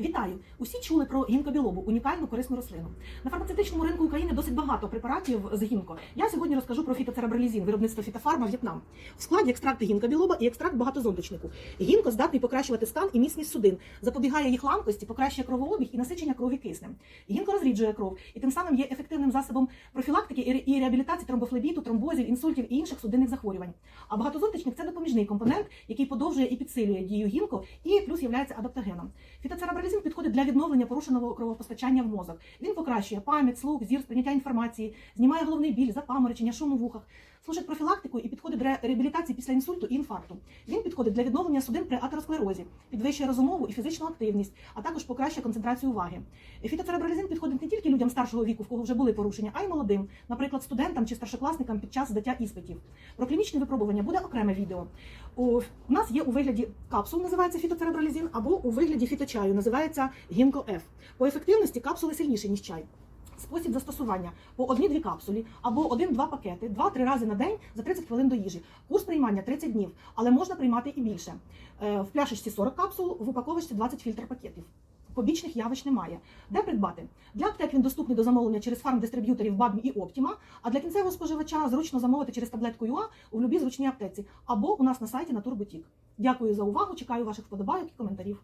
Вітаю! Усі чули про гінкобілобу, унікальну корисну рослину. На фармацевтичному ринку України досить багато препаратів з гінко. Я сьогодні розкажу про фітоцеребролізін, виробництво фітофарма В'єтнам. В складі екстракти гінкобілоба і екстракт багатозондочнику. Гінко здатний покращувати стан і міцність судин, запобігає їх ламкості, покращує кровообіг і насичення крові киснем. Гінко розріджує кров і тим самим є ефективним засобом профілактики і реабілітації тромбофлебіту, тромбозів, інсультів і інших судинних захворювань. А багатозонтичник це допоміжний компонент, який подовжує і підсилює дію гінко, і плюс є адаптогеном. Фітоцеребролізин підходить для відновлення порушеного кровопостачання в мозок. Він покращує пам'ять, слух, зір, сприйняття інформації, знімає головний біль, запаморочення, шум у вухах, служить профілактикою і підходить для реабілітації після інсульту і інфаркту. Він підходить для відновлення судин при атеросклерозі, підвищує розумову і фізичну активність, а також покращує концентрацію уваги. Фітоцеребролізин підходить не тільки людям старшого віку, в кого вже були порушення, а й молодим, наприклад, студентам чи старшокласникам під час здаття іспитів. Про клінічні випробування буде окреме відео. У нас є у вигляді капсул, називається фітоцеребролізин, або у вигляді фіточаю, називається гінко F. По ефективності капсули сильніші, ніж чай. Спосіб застосування по одній-дві капсулі або один-два пакети, два-три рази на день за 30 хвилин до їжі. Курс приймання 30 днів, але можна приймати і більше. Е, В пляшечці 40 капсул, в упаковочці 20 фільтр пакетів. Побічних явищ немає. Де придбати? Для аптек він доступний до замовлення через фарм-дистриб'юторів Бадмі і Оптіма, а для кінцевого споживача зручно замовити через таблетку ЮА у любій зручній аптеці або у нас на сайті Натурбутік. Дякую за увагу, чекаю ваших вподобайок і коментарів.